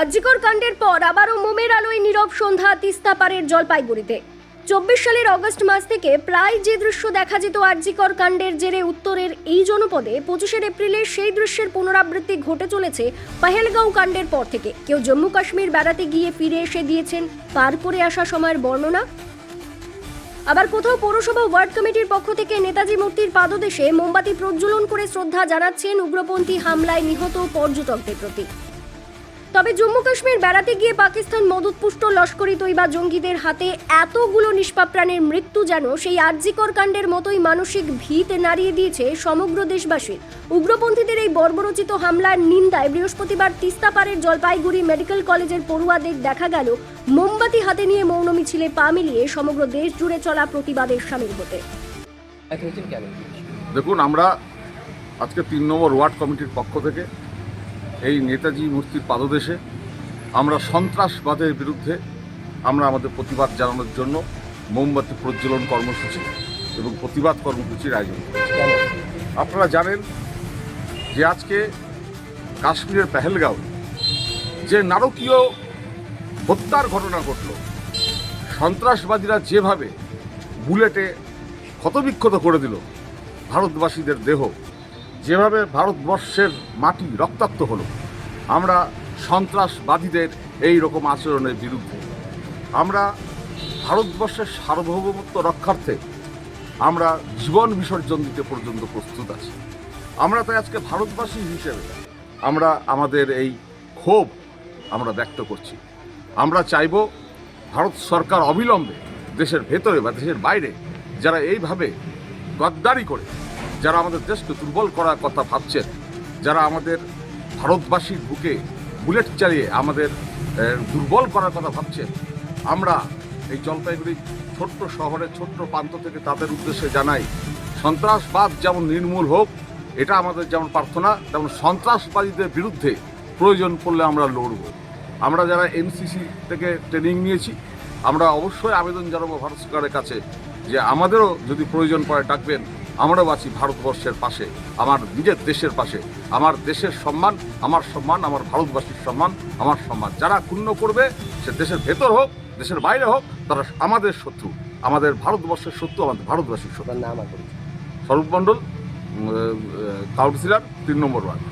আজিকর কাণ্ডের পর আবারও মোমের আলোয় নীরব সন্ধ্যা তিস্তা পারের জলপাইগুড়িতে। চব্বিশ সালের অগস্ট মাস থেকে প্রায় যে দৃশ্য দেখা যেত আরজিকর কাণ্ডের জেরে উত্তরের এই জনপদে, পঁচিশের এপ্রিলে সেই দৃশ্যের পুনরাবৃত্তি ঘটে চলেছে পাহেলগাঁও কাণ্ডের পর থেকে। কেউ জম্মু কাশ্মীর বেড়াতে গিয়ে ফিরে এসে দিয়েছেন পার করে আসা সময়ের বর্ণনা। আবার কোথাও পৌরসভা ওয়ার্ড কমিটির পক্ষ থেকে নেতাজি মূর্তির পাদদেশে মোমবাতি প্রজ্বলন করে শ্রদ্ধা জানাচ্ছেন উগ্রপন্থী হামলায় নিহত পর্যটকদের প্রতি। তবে জম্মু কাশ্মীর বেড়াতে গিয়ে পাকিস্তান মদতপুষ্ট লস্করি তৈবা জঙ্গিদের হাতে এতগুলো নিষ্পাপ প্রাণের মৃত্যু যেন সেই আর্যিকর কাণ্ডের মতোই মানসিক ভীত নাড়িয়ে দিয়েছে সমগ্র দেশবাসীর উগ্রপন্থীদের এই বর্বরচিত হামলার নিন্দায় বৃহস্পতিবার তিস্তাপাড়ের জলপাইগুড়ি মেডিকেল কলেজের পড়ুয়াদের দেখা গেল মোমবাতি হাতে নিয়ে মৌন মিছিলে পা মিলিয়ে সমগ্র দেশ জুড়ে চলা প্রতিবাদের সামিল হতে। দেখুন আমরা আজকে তিন নম্বর ওয়ার্ড কমিটির পক্ষ থেকে এই নেতাজি মূর্তির পাদদেশে আমরা সন্ত্রাসবাদের বিরুদ্ধে আমরা আমাদের প্রতিবাদ জানানোর জন্য মোমবাতি প্রজ্বলন কর্মসূচি এবং প্রতিবাদ কর্মসূচির আয়োজন আপনারা জানেন যে আজকে কাশ্মীরের পেহেলগাঁও যে নারকীয় হত্যার ঘটনা ঘটল, সন্ত্রাসবাদীরা যেভাবে বুলেটে ক্ষতবিক্ষত করে দিল, ভারতবাসীদের দেহ যেভাবে ভারতবর্ষের মাটি রক্তাক্ত হলো, আমরা সন্ত্রাসবাদীদের এই রকম আচরণের বিরুদ্ধে। আমরা ভারতবর্ষের সার্বভৌমত্ব রক্ষার্থে আমরা জীবন বিসর্জন দিতে পর্যন্ত প্রস্তুত আছি। আমরা তাই আজকে ভারতবাসী হিসেবে আমরা আমাদের এই ক্ষোভ আমরা ব্যক্ত করছি। আমরা চাইব ভারত সরকার অবিলম্বে দেশের ভেতরে বা দেশের বাইরে যারা এইভাবে গদ্দারি করে যারা আমাদের দেশকে দুর্বল করার কথা ভাবছেন, যারা আমাদের ভারতবাসীর বুকে বুলেট চালিয়ে আমাদের দুর্বল করার কথা ভাবছেন, আমরা এই জলপাইগুড়ি ছোট্ট শহরের ছোট্ট প্রান্ত থেকে তাদের উদ্দেশ্যে জানাই, সন্ত্রাসবাদ যেমন নির্মূল হোক, এটা আমাদের যেমন প্রার্থনা, তেমন সন্ত্রাসবাদীদের বিরুদ্ধে প্রয়োজন পড়লে আমরা লড়ব। আমরা যারা এনসিসি থেকে ট্রেনিং নিয়েছি, আমরা অবশ্যই আবেদন জানাব ভারত সরকারের কাছে যে আমাদেরও যদি প্রয়োজন পড়ে ডাকবেন আমরাও আছি ভারতবর্ষের পাশে আমার নিজের দেশের পাশে। আমার দেশের সম্মান আমার সম্মান আমার ভারতবাসীর সম্মান আমার সম্মান। যারা ক্ষুণ্ণ করবে সে দেশের ভেতর হোক দেশের বাইরে হোক তারা আমাদের শত্রু। আমাদের ভারতবর্ষের শত্রু আমাদের ভারতবাসীর শত্রু। স্বরূপ মণ্ডল কাউন্সিলর তিন নম্বর ওয়ার্ড।